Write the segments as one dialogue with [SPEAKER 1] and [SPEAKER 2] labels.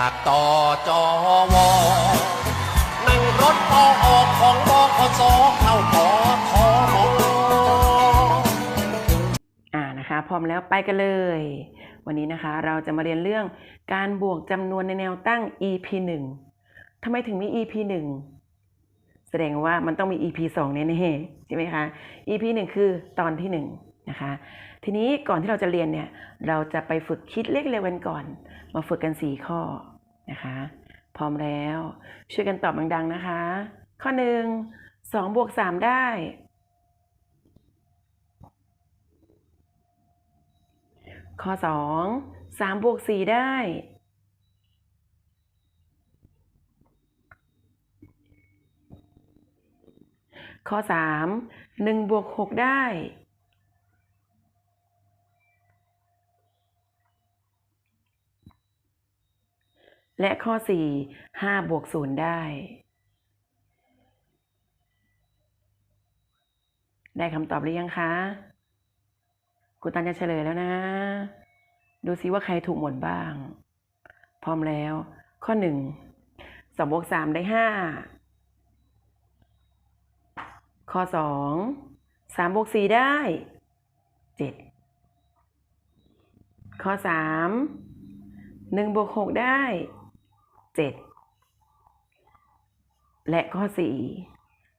[SPEAKER 1] ากต่อจอวอนั่งรถปอออกของบขสเข้าขอทอมอ่า
[SPEAKER 2] นะคะ พร้อมแล้วไปกันเลย วันนี้นะคะเราจะมาเรียนเรื่องการบวกจำนวนในแนวตั้ง EP 1ทำไมถึงมี EP 1 แสดงว่ามันต้องมี EP 2แน่ๆใช่ไหมคะ EP 1 คือตอนที่ 1 นะคะ ทีนี้ก่อนที่เราจะเรียนเนี่ยเราจะไปฝึกคิดเลขเร็วกันก่อน มาฝึกกัน 4 ข้อนะคะ พร้อมแล้ว ช่วยกันตอบดังๆนะคะ ข้อ 1 2บวก3ได้ ข้อ 2 3บวก4ได้ ข้อ 3 1บวก6ได้ และข้อ 4 5 บวก 0 ได้ ได้คำตอบหรือยังคะกูตันจะเฉลยแล้วนะ ดูซิว่าใครถูกหมดบ้าง พร้อมแล้ว ข้อหนึ่งสองบวกสามได้ห้าข้อสองสามบวกสี่ได้เจ็ดข้อสามหนึ่งบวกหกได้ เจ็ดและข้อสี่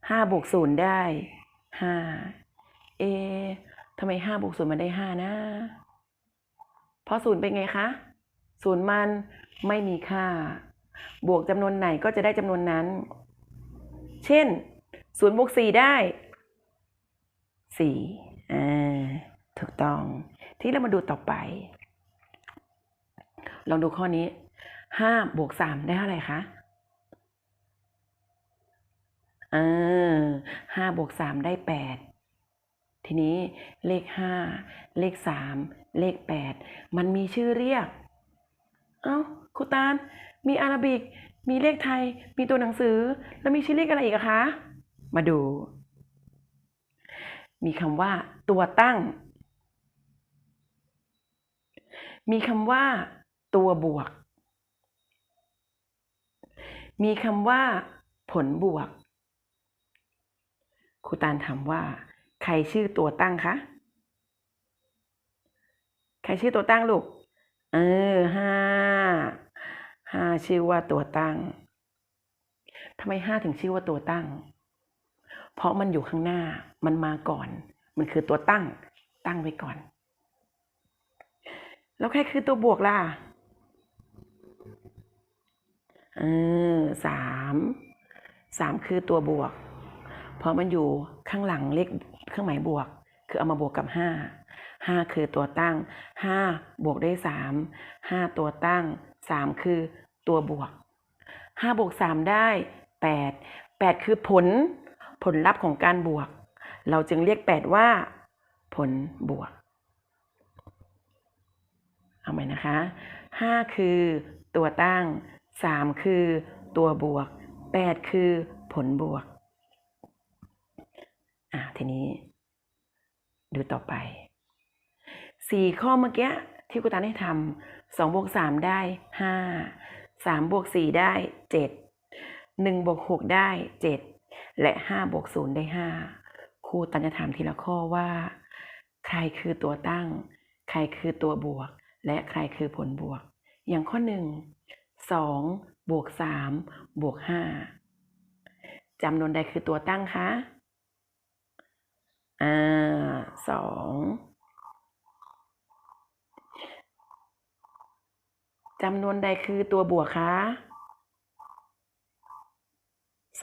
[SPEAKER 2] ห้าบวกศูนย์ได้ห้าเอทำไมห้าบวกศูนย์มันได้ห้านะ เพราะศูนย์เป็นไงคะศูนย์มันไม่มีค่า บวกจำนวนไหนก็จะได้จำนวนนั้น เช่นศูนย์บวกสี่ได้สี่อ่า ถูกต้อง ที่เรามาดูต่อไป ลองดูข้อนี้ ห้าบวกสามได้เท่าไหร่คะเออห้าบวกสามได้แปดทีนี้เลขห้าเลขสามเลขแปดมันมีชื่อเรียก เอ้าครูตาลมีอาราบิก มีเลขไทย มีตัวหนังสือ แล้วมีชื่อเลขอะไรอีกอะคะ มาดู มีคำว่า ตัวตั้ง มีคำว่า ตัวบวก มีคำว่า ผลบวก ครูตาลถามว่า ใครชื่อตัวตั้งคะ ใครชื่อตัวตั้งลูก เออห้าห้าชื่อว่าตัวตั้งทำไมห้าถึงชื่อว่าตัวตั้ง เพราะมันอยู่ข้างหน้า มันมาก่อน มันคือตัวตั้ง ตั้งไว้ก่อน แล้วใครคือตัวบวกล่ะ เออสามสามคือตัวบวก เพราะมันอยู่ข้างหลังเลขเครื่องหมายบวก คือเอามาบวกกับห้าห้าคือตัวตั้งห้าบวกได้สามห้าตัวตั้งสามคือตัวบวกห้าบวกสามได้แปดแปดคือผลผลลัพธ์ของการบวก เราจึงเรียกแปดว่า ผลบวก เอาใหม่นะคะห้าคือตัวตั้ง สามคือ ตัวบวกแปดคือผลบวก อะทีนี้ ดูต่อไปสี่ข้อเมื่อกี้ที่ครูตาให้ทำสองบวกสามได้ห้าสามบวกสี่ได้เจ็ดหนึ่งบวกหกได้เจ็ดและห้าบวกศูนย์ได้ห้าครูตันจะถามทีละข้อว่า ใครคือตัวตั้ง ใครคือตัวบวก และใครคือผลบวก อย่างข้อหนึ่ง สองบวกสามบวกห้าจำนวนใดคือตัวตั้งคะ อ่าสองจำนวนใดคือตัวบวกคะ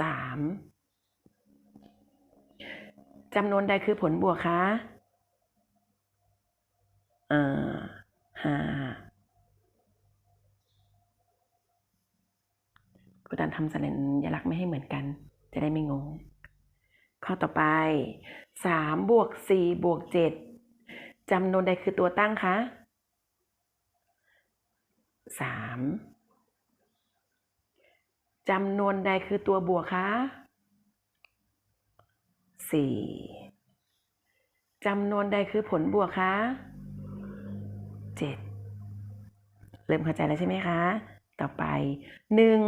[SPEAKER 2] สามจำนวนใดคือผลบวกคะอ่าห้า กูดันทำสัญลักษณ์ไม่ให้เหมือนกัน จะได้ไม่งง ข้อต่อไปสามบวกสี่บวกเจ็ดจำนวนใดคือตัวตั้งคะสามจำนวนใดคือตัวบวกคะสี่จำนวนใดคือผลบวกคะเจ็ดเริ่มเข้าใจแล้วใช่ไหมคะ ต่อไปหนึ่ง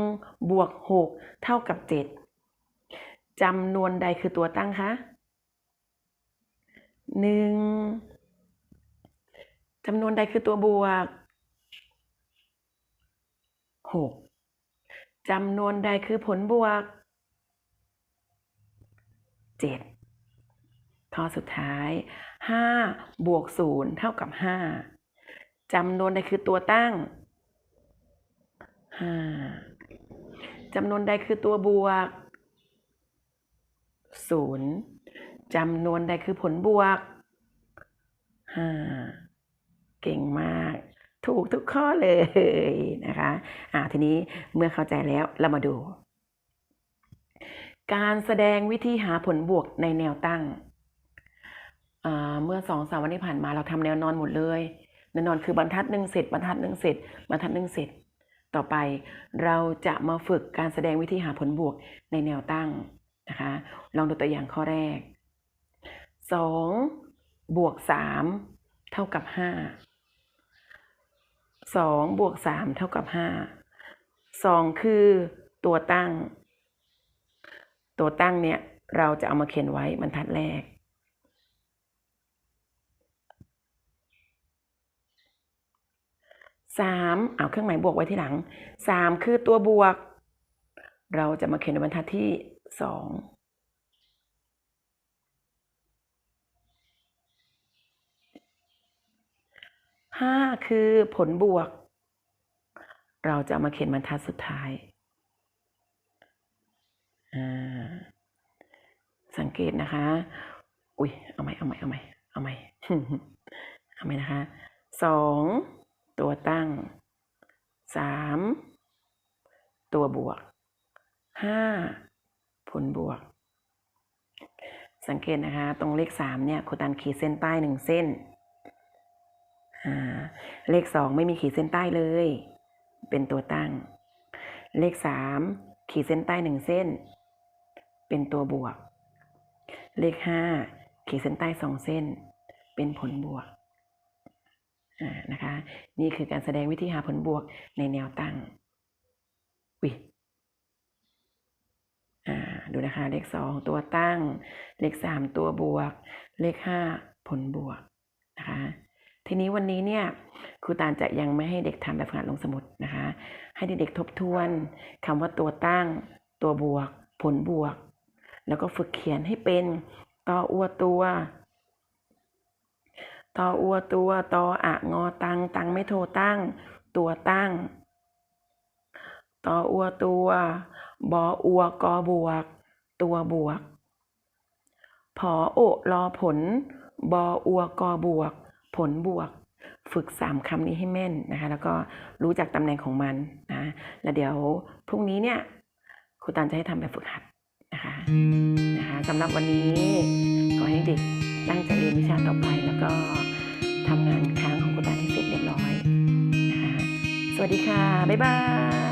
[SPEAKER 2] บวกหกเท่ากับเจ็ดจำนวนใดคือตัวตั้งคะหนึ่งจำนวนใดคือตัวบวกหกจำนวนใดคือผลบวกเจ็ดข้อสุดท้ายห้าบวกศูนย์เท่ากับห้าจำนวนใดคือตัวตั้ง จำนวนใดคือตัวบวกศูนย์จำนวนใดคือผลบวกห้าเก่งมาก ถูกทุกข้อเลยนะคะอ่าทีนี้เมื่อเข้าใจแล้วเรามาดู การแสดงวิธีหาผลบวกในแนวตั้งเมื่อสองสามวันที่ผ่านมาเราทำแนวนอนหมดเลยแนวนอนคือบรรทัดหนึ่งเสร็จบรรทัดหนึ่งเสร็จบรรทัดหนึ่งเสร็จ ต่อไปเราจะมาฝึกการแสดงวิธีหาผลบวกในแนวตั้งนะคะ ลองดูตัวอย่างข้อแรกสองบวกสามเท่ากับห้าสองบวกสามเท่ากับห้าสองคือตัวตั้ง ตัวตั้งเนี่ย เราจะเอามาเขียนไว้บรรทัดแรก สามเอาเครื่องหมายบวกไว้ที่หลังสามคือตัวบวก เราจะมาเขียนในบรรทัดที่สองห้าคือผลบวก เราจะามาเขียนบรรทัดสุดท้ายาสังเกตนะคะ อุ้ยเอาไหมเอาไหมเอาไหมเอาไหมเอาไหมนะคะสอง ตัวตั้งสามตัวบวกห้าผลบวก สังเกตนะคะ ตรงเลขสามเนี่ยครูตันขีดเส้นใต้หนึ่งเส้น เลขสองไม่มีขีดเส้นใต้เลย เป็นตัวตั้ง เลขสามขีดเส้นใต้หนึ่งเส้น เป็นตัวบวก เลขห้าขีดเส้นใต้สองเส้น เป็นผลบวก นะคะ นี่คือการแสดงวิธีหาผลบวกในแนวตั้งวิดูนะคะ เลขสองตัวตั้ง เลขสามตัวบวก เลขห้าผลบวกนะคะทีนี้วันนี้เนี่ยครูตาลจะยังไม่ให้เด็กทำแบบฝึกหัดลงสมุดนะคะ ให้เด็กๆทบทวนคำว่าตัวตั้ง ตัวบวก ผลบวก แล้วก็ฝึกเขียนให้เป็นตออัวตัว ตออัวตัวตออะงอตัง ตังไม่โทตั้ง ตัวตั้ง ตออัวตัวบออัวกอบวก ตัวบวก ผอโอรอผล บออัวกอบวก ผลบวก ฝึกสามคำนี้ให้แม่นนะคะ แล้วก็รู้จักตำแหน่งของมันนะ แล้วเดี๋ยวพรุ่งนี้เนี่ยครูตันจะให้ทำแบบฝึกหัดนะคะนะคะสำหรับวันนี้ขอให้เด็ก ตั้งใจเรียนวิชาต่อไป แล้วก็ทำงานค้างของครูตันให้เสร็จเรียบร้อยนะคะสวัสดีค่ะ บ๊ายบาย